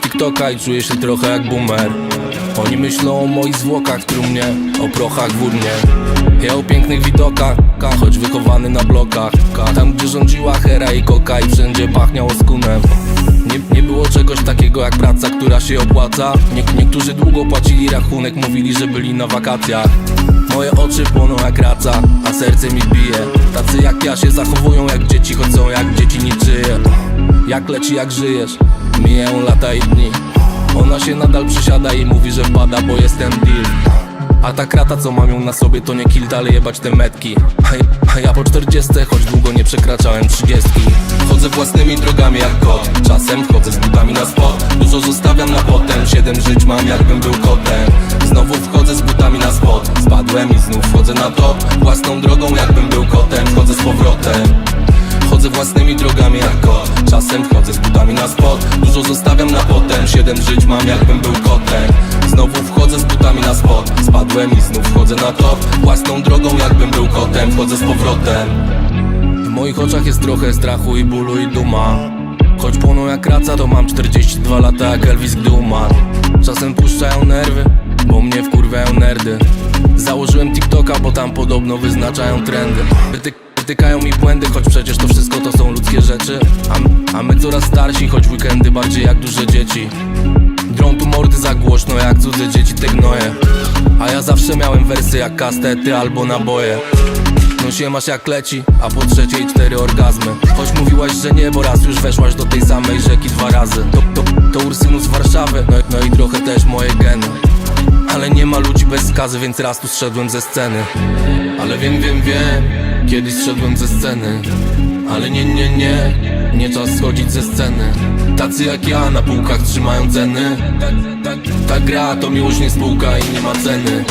TikToka i czuję się trochę jak boomer. Oni myślą o moich zwłokach, trumnie, o prochach w urnie. Ja o pięknych widokach, choć wychowany na blokach. Tam gdzie rządziła hera i koka i wszędzie pachniało skunem. Nie, nie było czegoś takiego jak praca, która się opłaca. Nie, Niektórzy długo płacili rachunek, mówili, że byli na wakacjach. Moje oczy płoną jak raca, a serce mi bije. Tacy jak ja się zachowują jak dzieci, choć są jak dzieci Jak leci, jak żyjesz, mijają lata i dni. Ona się nadal przysiada i mówi, że pada, bo jestem deal. A ta krata co mam ją na sobie to nie kill dalej jebać te metki. A, ja- po 40 choć długo nie przekraczałem 30 Chodzę własnymi drogami jak kot. Czasem chodzę z butami na spot. Dużo zostawiam na potem. Siedem żyć mam jakbym był kotem. Znowu wchodzę z butami na spot. Spadłem i znów wchodzę na top. Własną drogą jakbym był kotem. Wchodzę z powrotem. Chodzę własnymi drogami jak kot Czasem wchodzę z butami na spot. Dużo zostawiam na potem Siedem żyć mam jakbym był kotem. Znowu wchodzę z butami na spot. Spadłem i znów wchodzę na top. Własną drogą jakbym był kotem Wchodzę z powrotem. W moich oczach jest trochę strachu i bólu i duma. Choć płoną jak raca to mam 42 lata jak Elvis gdy umarł Czasem puszczają nerwy, bo mnie wkurwiają nerdy. Założyłem TikToka, bo tam podobno wyznaczają trendy. Wyty Wytykają mi błędy, choć przecież to wszystko to są ludzkie rzeczy a, my coraz starsi, choć weekendy bardziej jak duże dzieci. Drą tu mordy za głośno, jak cudze dzieci te gnoje. A ja zawsze miałem wersy jak kastety albo naboje. No się masz jak leci, a po trzeciej cztery orgazmy. Choć mówiłaś, że nie, bo raz już weszłaś do tej samej rzeki dwa razy. To, to, to Ursynus z Warszawy, no, no i trochę też moje geny. Ale nie ma ludzi bez skazy, więc raz tu zszedłem ze sceny. Ale wiem, wiem, wiem, kiedyś zszedłem ze sceny Ale nie, nie, nie, nie czas schodzić ze sceny. Tacy jak ja na półkach trzymają ceny. Ta gra to miłość nie spółka i nie ma ceny.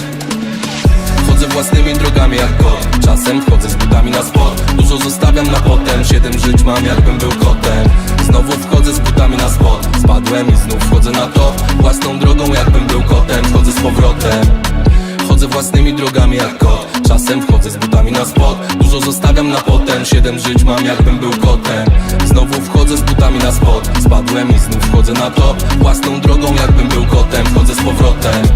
Chodzę własnymi drogami jak kot. Czasem wchodzę z butami na spot. Dużo zostawiam na potem. Siedem żyć mam jakbym był kotem. Znowu wchodzę z butami na spot. Spadłem i znów wchodzę na top. Własną drogą jakbym był kotem. Wchodzę z powrotem. Chodzę własnymi drogami jak kot Czasem wchodzę z butami na spot. Dużo zostawiam na potem Siedem żyć mam jakbym był kotem. Znowu wchodzę z butami na spot. Spadłem i znów wchodzę na top Własną drogą jakbym był kotem Wchodzę z powrotem